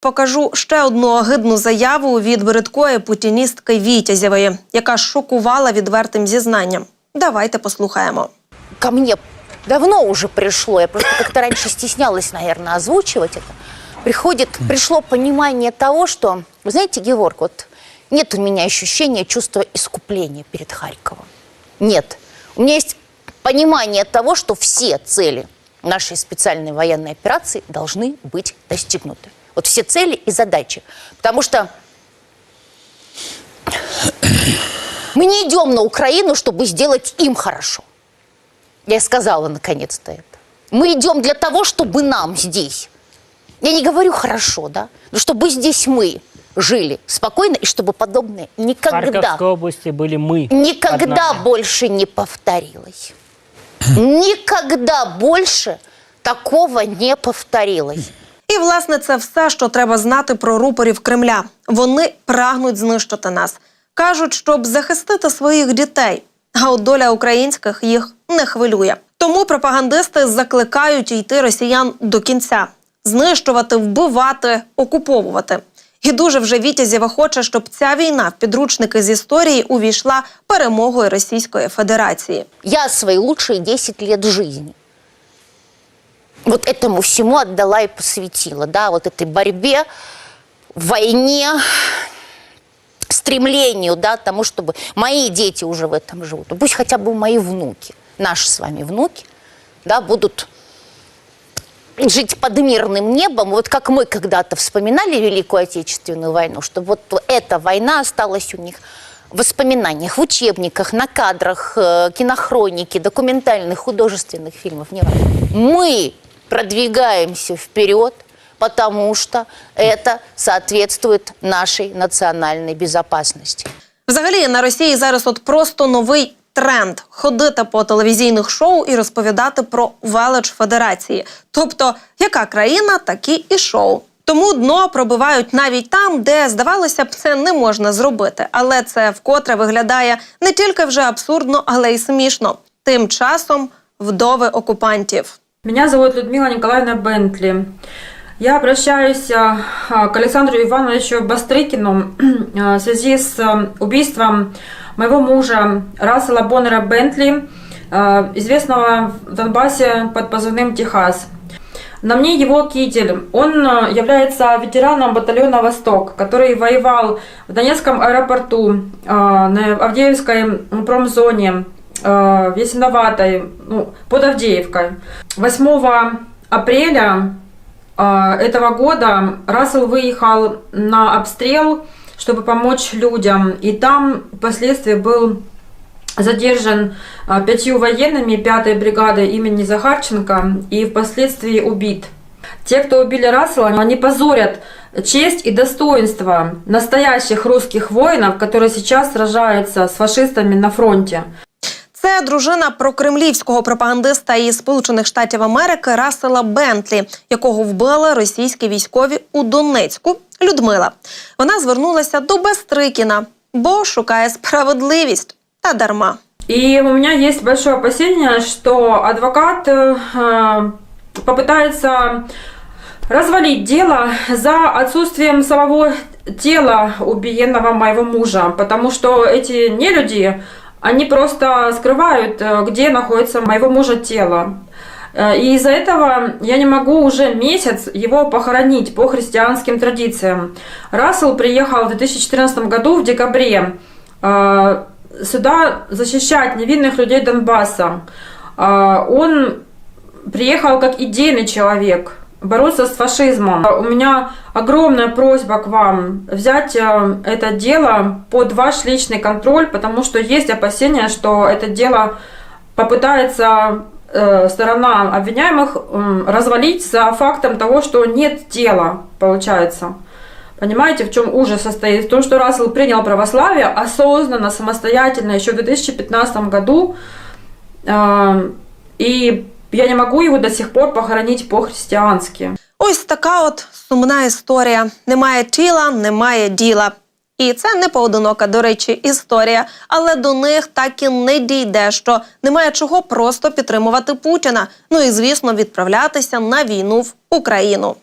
Покажу ще одну огидну заяву від бридкої путіністки Вітязєвої, яка шокувала відвертим зізнанням. Давайте послухаємо. ко мне давно уже пришло, я просто как-то раньше стеснялась, наверное, озвучивать это, приходит, пришло понимание того, что, вы знаете, Георг, вот нет у меня ощущения, чувства искупления перед Харьковом. Нет. У меня есть понимание того, что все цели нашей специальной военной операции должны быть достигнуты. Вот все цели и задачи. Потому что мы не идем на Украину, чтобы сделать им хорошо. Я сказала наконец-то это. Мы идем для того, чтобы нам здесь, я не говорю хорошо, да, но чтобы здесь мы жили спокойно и чтобы подобное В никогда, Харьковской области были мы. никогда однажды. больше не повторилось. Никогда больше такого не повторилось. І власне це все, що треба знати про рупорів Кремля. Вони прагнуть знищити нас. кажуть, щоб захистити своїх дітей. А от доля українських їх не хвилює. Тому пропагандисти закликають йти росіян до кінця, знищувати, вбивати, окуповувати. І дуже вже Вітязєва хоче, щоб ця війна в підручники з історії увійшла перемогою Російської Федерації. Я свои лучшие 10 лет жизни вот этому всему отдала и посвятила, да, вот этой борьбе, войне, стремлению, да, тому, чтобы мои дети уже в этом живут. Ну, Пусть хотя бы мои внуки, наши с вами внуки, да, будут жить под мирным небом, вот как мы когда-то вспоминали Великую Отечественную войну, чтобы вот эта война осталась у них в воспоминаниях, в учебниках, на кадрах, э, кинохроники, документальных, художественных фильмов. Не важно. Мы продвигаемся вперед, потому что это соответствует нашей национальной безопасности. Взагалі на Росії зараз от просто новий тренд ходити по телевізійних шоу і розповідати про велич федерації. Тобто, яка країна, такі і шоу. Тому дно пробивають навіть там, де здавалося б, це не можна зробити. Але це вкотре виглядає не тільки вже абсурдно, але й смішно. Тим часом вдови окупантів. Меня зовут Людмила Николаевна Бентли. Я обращаюсь а, а, к Александру Ивановичу Бастрыкину а, в связи с убийством моего мужа Рассела Боннера Бентли, известного в Донбассе под позывным «Техас». На мне его китель. Он является ветераном батальона «Восток», который воевал в Донецком аэропорту, на Авдеевской промзоне, э, в Ясиноватой, ну, под Авдеевкой. 8 апреля э, этого года Рассел выехал на обстрел, чтобы помочь людям. И там впоследствии был задержан э, пятью военными 5-й бригады имени Захарченко и впоследствии убит. Те, кто убили Рассела, они позорят честь и достоинство настоящих русских воинов, которые сейчас сражаются с фашистами на фронте. Це дружина прокремлівського пропагандиста із Сполучених Штатів Америки Рассела Бентлі, якого вбили російські військові у Донецьку. Людмила. Вона звернулася до Бастрикіна, бо шукає справедливість та дарма. И у меня есть большое опасение, что адвокат э, э, попытается развалить дело за отсутствием самого тела убиенного моего мужа, потому что эти нелюди, они просто скрывают, э, где находится моего мужа тело. Э, И из-за этого я не могу уже месяц его похоронить по христианским традициям. Рассел приехал в 2014 году в декабре э, сюда защищать невинных людей Донбасса. Он приехал как идейный человек, бороться с фашизмом. У меня огромная просьба к вам взять э, это дело под ваш личный контроль, потому что есть опасения, что это дело попытается э, сторона обвиняемых развалить за фактом того, что нет тела, получается. Понимаете, в чем ужас состоит? В том, что Рассел принял православие осознанно, самостоятельно, еще в 2015 году. Э, И я не могу его до сих пор похоронить по-христиански. Ось така от сумна історія. Немає тіла, немає діла. І це не поодинока, до речі, історія, але до них так і не дійде, що немає чого просто підтримувати Путіна. Ну і звісно, відправлятися на війну в Україну.